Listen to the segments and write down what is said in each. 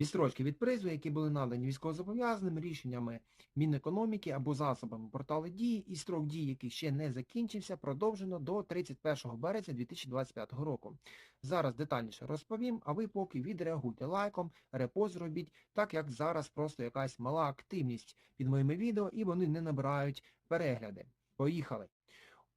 Відстрочки від призу, які були надані військовозобов'язаним рішеннями Мінекономіки або засобами порталу дії, і строк дії, який ще не закінчився, продовжено до 31 березня 2025 року. Зараз детальніше розповім, а ви поки відреагуйте лайком, репост зробіть, так як зараз просто якась мала активність під моїми відео і вони не набирають перегляди. Поїхали!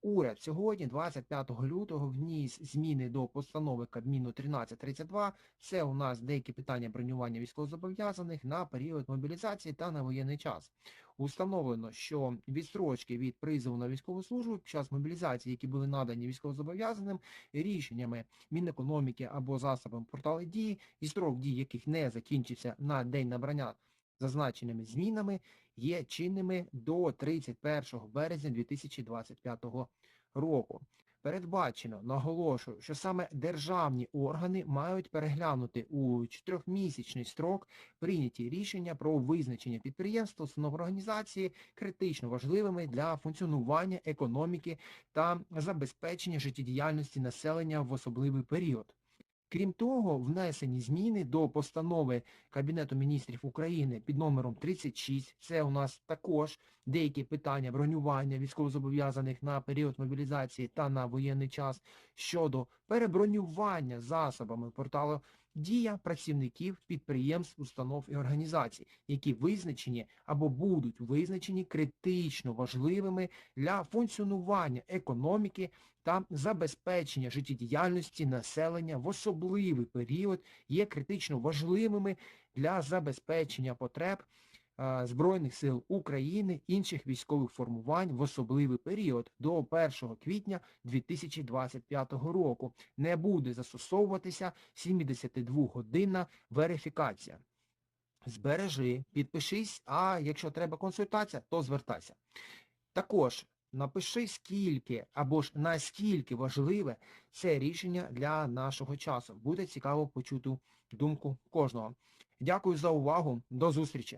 Уряд сьогодні, 25 лютого, вніс зміни до постанови Кабміну 1332. Це у нас деякі питання бронювання військовозобов'язаних на період мобілізації та на воєнний час. Установлено, що відстрочки від призову на військову службу під час мобілізації, які були надані військовозобов'язаним рішеннями Мінекономіки або засобами порталу дії, і строк дії яких не закінчився на день набрання зазначеними змінами, є чинними до 31 березня 2025 року. Передбачено, наголошую, що саме державні органи мають переглянути у чотирьохмісячний строк прийняті рішення про визначення підприємств, установ організації критично важливими для функціонування економіки та забезпечення життєдіяльності населення в особливий період. Крім того, внесені зміни до постанови Кабінету міністрів України під номером 36. Це у нас також деякі питання бронювання військовозобов'язаних на період мобілізації та на воєнний час щодо перебронювання засобами порталу Дія працівників підприємств, установ і організацій, які визначені або будуть визначені критично важливими для функціонування економіки та забезпечення життєдіяльності населення в особливий період є критично важливими для забезпечення потреб Збройних сил України, інших військових формувань в особливий період до 1 квітня 2025 року. Не буде застосовуватися 72-годинна верифікація. Збережи, підпишись, а якщо треба консультація, то звертайся. Також напиши скільки або ж наскільки важливе це рішення для нашого часу. Буде цікаво почути думку кожного. Дякую за увагу. До зустрічі!